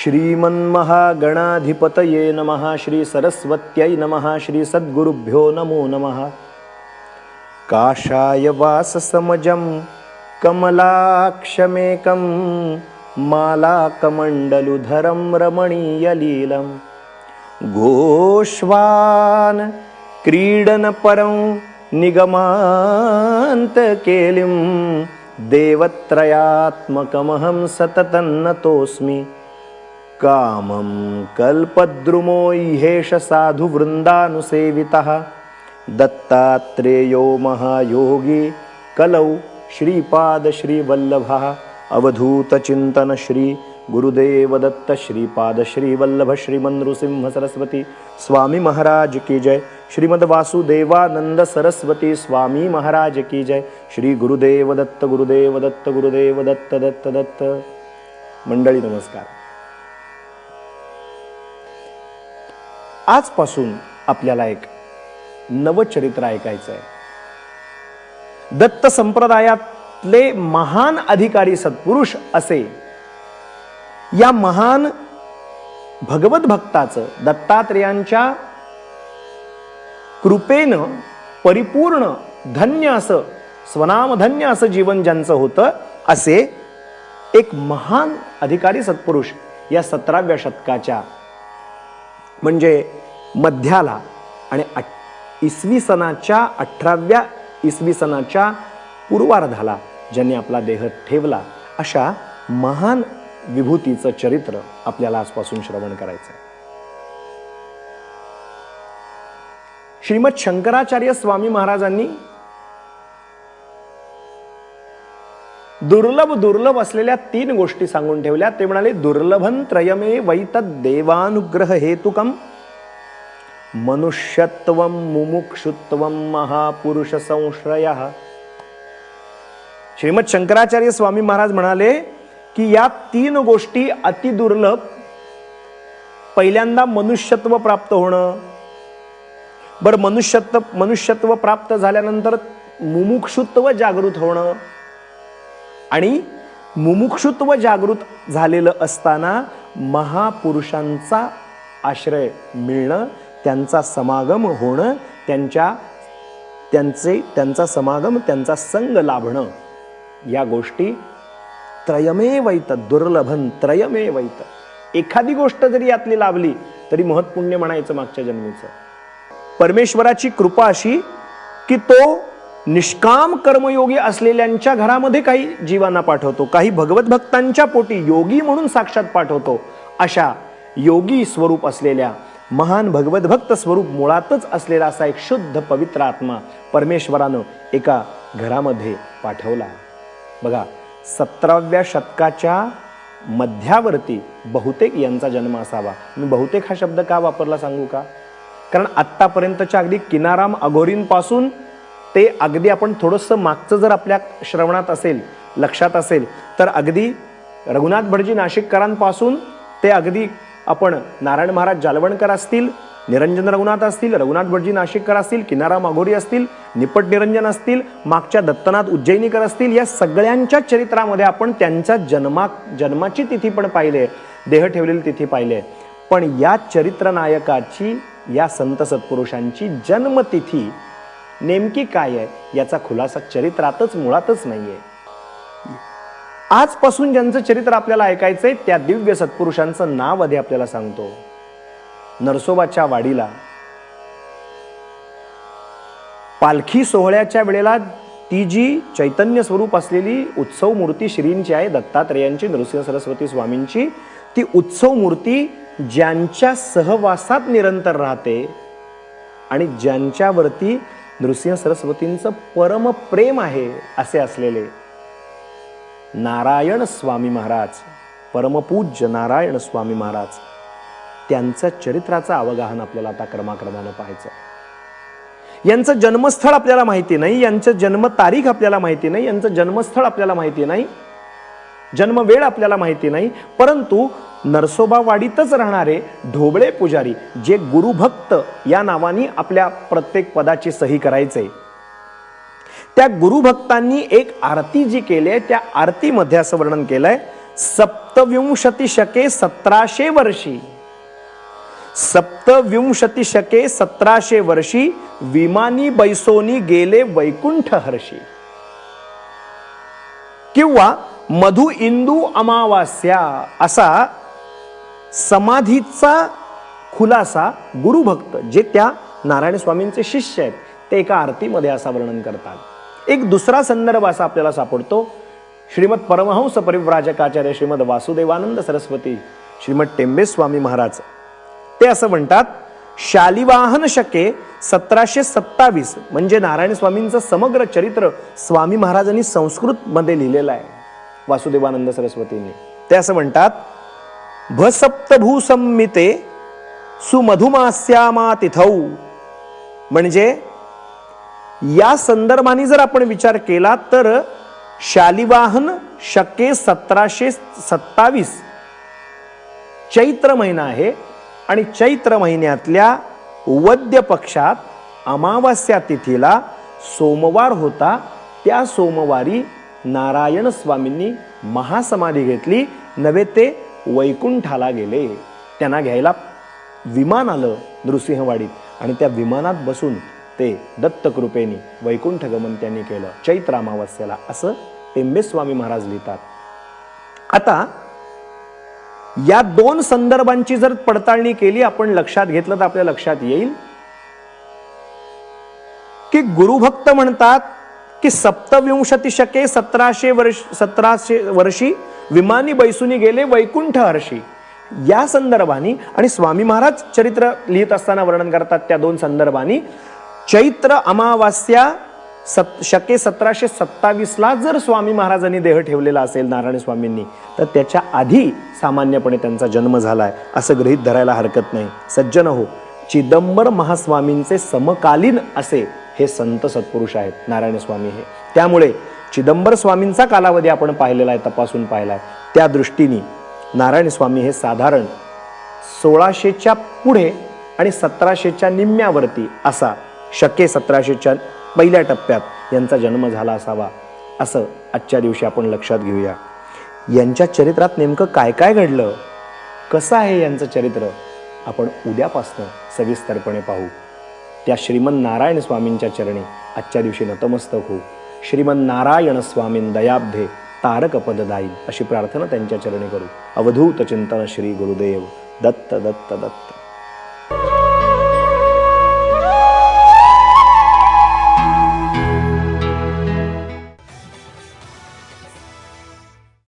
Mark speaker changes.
Speaker 1: श्रीमन्महागणाधिपतये नमः श्री सरस्वत्यै नमः श्री सद्गुरुभ्यो नमो नमः। काषाय वाससमजं कमलाक्षमेकं मालाकमण्डलुधरं रमणीयलीलं। गोष्वान् क्रीडनपरं निगमान्तकेलिं देवत्रयात्मकमहं सततं नतोऽस्मि कामं कल्पद्रुमो ह्येष साधुवृन्दानुसेवितः। दत्तात्रेयो महायोगी कलौ श्रीपादश्रीवल्लभः। अवधूतचिन्तन श्री गुरुदेव दत्त श्रीपाद श्रीवल्लभ श्रीमनृसिंह सरस्वती स्वामी महाराज की जय। श्रीमद वासुदेवानंद सरस्वती स्वामी महाराज की जय। श्री गुरुदेव दत्त गुरुदेव दत्त दत्त दत्त दत्त। मंडळी नमस्कार आजपासून आपल्याला एक नवचरित्र ऐकायचं आहे दत्त संप्रदायातले महान अधिकारी सत्पुरुष असे या महान भगवत भक्ताचं दत्तात्रेयांच्या कृपेनं परिपूर्ण धन्य असं स्वनामधन्य असं जीवन ज्यांचं होतं असे एक महान अधिकारी सत्पुरुष या सतराव्या शतकाच्या म्हणजे मध्याला आणि इसवी सणाच्या अठराव्या इसवी सणाच्या पूर्वार्धाला ज्यांनी आपला देह ठेवला अशा महान विभूतीचं चरित्र आपल्याला आजपासून श्रवण करायचं आहे श्रीमद शंकराचार्य स्वामी महाराजांनी दुर्लभ दुर्लभ असलेल्या तीन गोष्टी सांगून ठेवल्या. ते म्हणाले दुर्लभन त्रयमे वैत देवानुग्रह हेतुकम मनुष्यत्व मुमुक्षुत्व महापुरुष संश्रय श्रीमद शंकराचार्य स्वामी महाराज म्हणाले की या तीन गोष्टी अति दुर्लभ. पहिल्यांदा मनुष्यत्व प्राप्त होणं. बरं मनुष्यत्व मनुष्यत्व प्राप्त झाल्यानंतर मुमुक्षुत्व जागृत होणं. आणि मुमुक्षुत्व जागृत झालेलं असताना महापुरुषांचा आश्रय मिळणं त्यांचा समागम होणं त्यांच्या त्यांचे त्यांचा समागम त्यांचा संग लाभणं या गोष्टी त्रयमे वैत दुर्लभन त्रयमे वैत एखादी गोष्ट जरी यातली लाभली तरी महत्पुण्य म्हणायचं मागच्या जन्मीचं. परमेश्वराची कृपा अशी की तो निष्काम कर्मयोगी असलेल्यांच्या घरामध्ये काही जीवांना पाठवतो काही भगवत भक्तांच्या पोटी योगी म्हणून साक्षात पाठवतो अशा योगी स्वरूप असलेल्या महान भगवत भक्त स्वरूप मुळातच असलेला असा एक शुद्ध पवित्र आत्मा परमेश्वरानं एका घरामध्ये पाठवला. बघा सतराव्या शतकाच्या मध्यावरती बहुतेक यांचा जन्म असावा. मी बहुतेक हा शब्द का वापरला सांगू का? कारण आत्तापर्यंतच्या अगदी किनाराम अघोरींपासून ते अगदी आपण थोडंसं मागचं जर आपल्या श्रवणात असेल लक्षात असेल तर अगदी रघुनाथ भटजी नाशिककरांपासून ते अगदी आपण नारायण महाराज जालवणकर असतील निरंजन रघुनाथ असतील रघुनाथ भटजी नाशिककर असतील किनारा माघोरी असतील निपट निरंजन असतील मागच्या दत्तनाथ उज्जैनीकर असतील या सगळ्यांच्या चरित्रामध्ये आपण त्यांच्या जन्मा जन्माची तिथी पण पाहिले देह ठेवलेली तिथी पाहिले. पण या चरित्रनायकाची या संत सत्पुरुषांची जन्मतिथी नेमकी काय आहे? याचा खुलासा चरित्रातच मुळातच नाहीये. आजपासून ज्यांचं चरित्र आपल्याला ऐकायचंय त्या दिव्य सत्पुरुषांचं नाव आधी आपल्याला सांगतो. नरसोबाच्या वाडीला. पालखी सोहळ्याच्या वेळेला ती जी चैतन्य स्वरूप असलेली उत्सव मूर्ती श्रींची आहे दत्तात्रेयांची नृसिंह सरस्वती स्वामींची ती उत्सव मूर्ती ज्यांच्या सहवासात निरंतर राहते आणि ज्यांच्यावरती नृसिंह सरस्वतींचं परम प्रेम आहे असे असलेले. नारायण स्वामी महाराज परमपूज्य नारायण स्वामी महाराज. त्यांचं चरित्राचं अवगाहन आपल्याला आता क्रमाक्रमानं पाहायचं यांचं जन्मस्थळ आपल्याला माहिती नाही यांचं जन्मतारीख आपल्याला माहिती नाही यांचं जन्मस्थळ आपल्याला माहिती नाही जन्मवेळ आपल्याला माहिती नाही परंतु नरसोबावाडीतच राहणारे ढोबळे पुजारी जे गुरुभक्त या नावाने आपल्या प्रत्येक पदाची सही करायचे. त्या गुरुभक्तांनी एक आरती जी केली आहे त्या आरतीमध्ये असं वर्णन केलंय सप्तविंशती शके सतराशे वर्षी. सप्तविंशती शके सतराशे वर्षी विमानी बैसोनी गेले वैकुंठ हर्षी. किंवा मधु इंदू अमावास्या असा समाधीचा खुलासा गुरुभक्त जे त्या नारायण स्वामींचे शिष्य आहेत ते एका आरतीमध्ये असा वर्णन करतात. एक दुसरा संदर्भ असा आपल्याला सापडतो. श्रीमद परमहंस परिव्राजकाचार्य श्रीमद वासुदेवानंद सरस्वती श्रीमद टेंबे स्वामी महाराज. ते असं म्हणतात शालिवाहन शके सतराशे सत्तावीस म्हणजे नारायण स्वामींचं समग्र चरित्र स्वामी महाराजांनी संस्कृतमध्ये लिहिलेलं आहे. वासुदेवानंद सरस्वतींनी. ते असं म्हणतात भसप्तभूसंमिते सुमधुमास्यामा तिथौ म्हणजे या संदर्भाने जर आपण विचार केला तर शालिवाहन शके सतराशे सत्तावीस चैत्र महिना आहे आणि चैत्र महिन्यातल्या वद्य पक्षात अमावास्या तिथीला सोमवार होता. त्या सोमवारी नारायण स्वामींनी महासमाधी घेतली. नव्हे ते वैकुंठाला गेले. त्यांना घ्यायला विमान आलं नृसिंहवाडीत आणि त्या विमानात बसून ते दत्तकृपेनी वैकुंठ गमन त्यांनी केलं. चैत्र अमावस्याला असं टेंबेस्वामी महाराज लिहितात. आता या दोन संदर्भांची जर पडताळणी केली आपण लक्षात घेतलं तर आपल्या लक्षात येईल की गुरुभक्त म्हणतात की सप्तविंशती शके सतराशे वर्ष सतराशे वर्षी विमानी बैसुनी गेले वैकुंठ हर्षी. या संदर्भाने आणि स्वामी महाराज चरित्र लिहित असताना वर्णन करतात त्या दोन संदर्भांनी चैत्र अमावास्या सत शके सतराशे सत्तावीसला जर स्वामी महाराजांनी देह ठेवलेला असेल नारायण स्वामींनी तर त्याच्या आधी सामान्यपणे त्यांचा जन्म झाला आहे असं गृहीत धरायला हरकत नाही. सज्जन हो चिदंबर महास्वामींचे समकालीन असे हे संत सत्पुरुष आहेत नारायण स्वामी हे. त्यामुळे चिदंबर स्वामींचा कालावधी आपण पाहिलेला आहे तपासून पाहिला आहे त्या दृष्टीने नारायण स्वामी हे साधारण सोळाशेच्या पुढे आणि सतराशेच्या निम्म्यावरती असा शके सतराशेच्या पहिल्या टप्प्यात यांचा जन्म झाला असावा असं आजच्या दिवशी आपण लक्षात घेऊया. यांच्या चरित्रात नेमकं काय काय घडलं? कसं आहे यांचं चरित्र? आपण उद्यापासनं सविस्तरपणे पाहू. त्या श्रीमन नारायण स्वामींच्या चरणी आजच्या दिवशी नतमस्तक होऊ. श्रीमन नारायण स्वामीन दयाब्धे तारक अशी प्रार्थना त्यांच्या चरणी करू. अवधूत चिंतन श्री गुरुदेव दत्त दत्त दत्त.